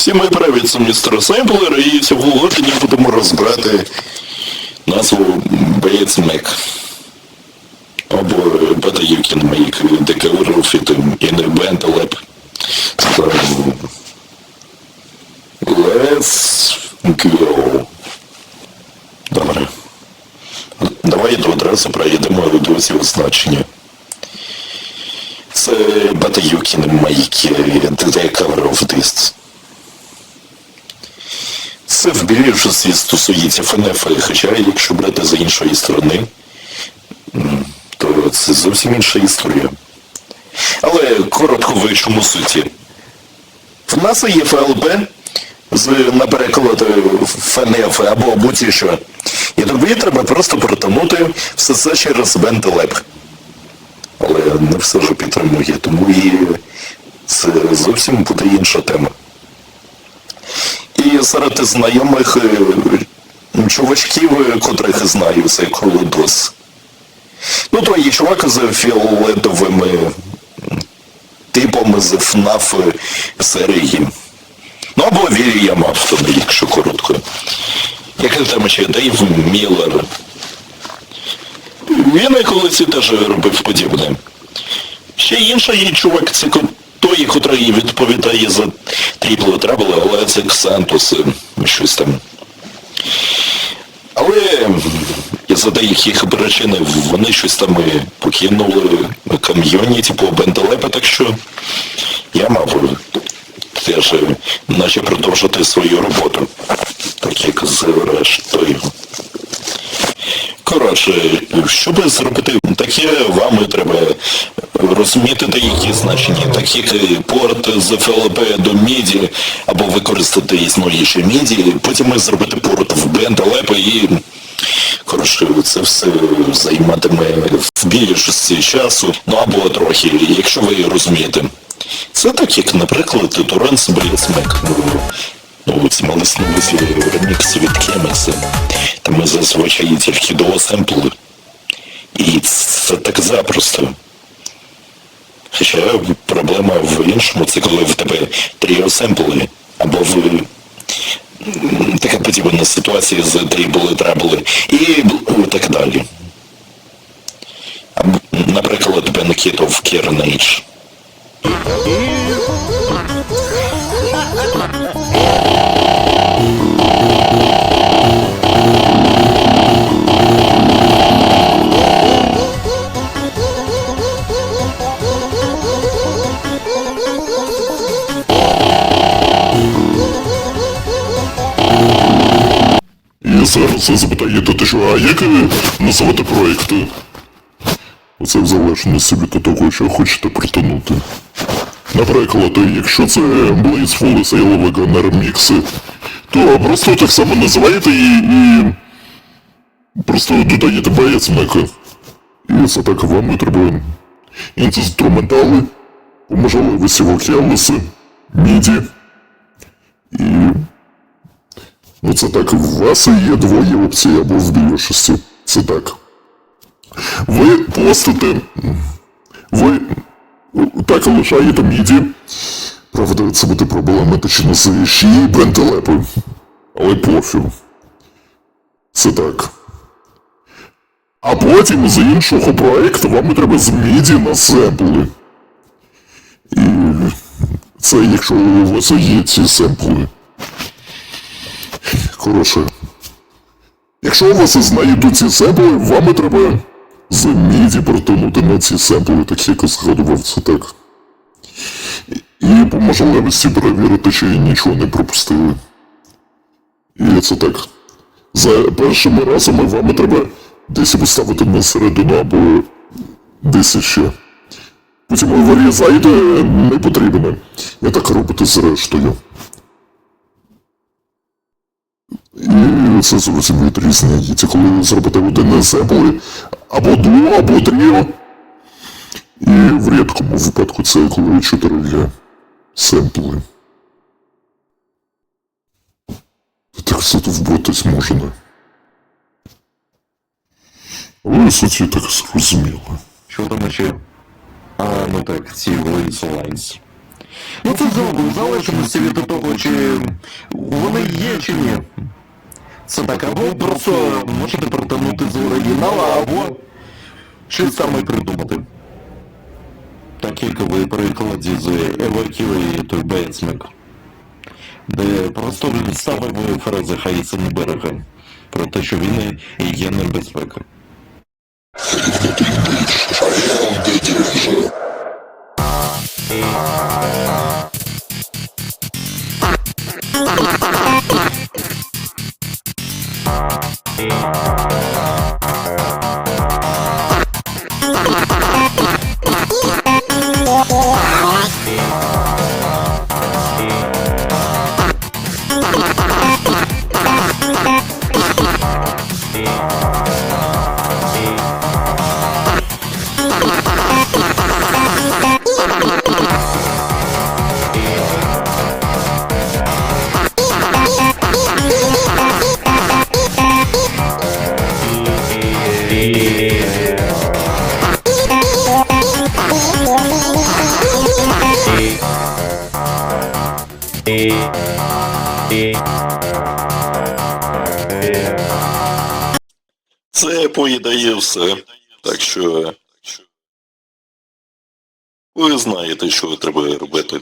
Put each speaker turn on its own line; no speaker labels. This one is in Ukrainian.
Всі ми привіт, це містер Семплер, і сьогодні будемо розбирати назву Bates Mac. Або Cover of It in a Band Lab. So, let's go. Добре. Давай одразу проїдемо до цього значення. Це the Cover of This. Це в більшості стосується ФНФ, хоча якщо брати з іншої сторони, то це зовсім інша історія. Але коротко в чому суті. В нас є ФЛБ з на переклад ФНФ або будь-що. І тобі треба просто протонути все це через Бентелеп. Але не все ж підтримує, тому і це зовсім буде інша тема. Серед знайомих е, чувачків, е, котрих знаю, це Колодос. Ну, то є чувак з фіолетовими м, типами з ФНАФ серії. Ну, або Вільям Аптон, якщо коротко. Як там ще Дейв Міллер. Він і колись теж робив подібне. Ще інший чувак, це той, котрий відповідає за тріпло трабли, але це Ксантус, е, щось там. Але із-за деяких причин вони щось там і покинули ком'юніті по Бенделепа, так що я мав теж е, наче продовжити свою роботу, так як з рештою. Коротше, щоб зробити таке, вам треба розуміти деякі значення, так як порт з ФЛП до міді, або використати існуючі міді, потім зробити порт в бенд і коротше, це все займатиме в більшості часу, ну або трохи, якщо ви розумієте. Це так, як, наприклад, Торренс Бліцмек. Ну, це мались ремікс від Кемекса. Там зазвичай тільки до семпли. І це так запросто. Хоча проблема в іншому, це коли в тебе тріо семпли, або в така подібна ситуація з трібули трабли і так далі. Наприклад, Banquet of
І зараз запитаєте, те, що а як називати проекти? Оце в залежності від того, що хочете притонути. Наприклад, якщо це Blaze Full Sail Vegan Remix, то просто так само називаєте і, і просто додаєте боєць мека. І це так вам і треба інструментали, можливості вокалуси, міді. І Ну це так, у вас є двоє опцій або в більшості. Це так. Ви постите. Ви так лишаєте міді. Правда, це буде проблематично з й бентелепи. Але пофіг. Це так. А потім з іншого проекту вам треба з міді на семпли. І це якщо у вас є ці семпли. Хороше. Якщо у вас знайдуть ці семпли, вам і треба з міді протонути на ці семпли, так як я згадував це так. І по можливості перевірити, чи нічого не пропустили. І це так. За першими разами вам треба десь поставити на середину або десь ще. Потім ви вирізаєте не потрібне. І так робите з І це зовсім відрізняється, коли зробите один семпли, або дуо, або тріо. І в рідкому випадку це коли чотири семпли. Так задовбатись можна. Але в суті так зрозуміло.
Що там ще? А, ну так, ці Blades Lines.
Ну це знову в залежності від того, чи вони є чи ні. Це так, або просто можете протягнути з оригіналу, або щось саме придумати. Так як ви прикладі з Evacuate Basement, де просто ставили фрази Хаїсен берега про те, що він є небезпека.
Це поїдає все. Так що ви знаєте, що треба робити.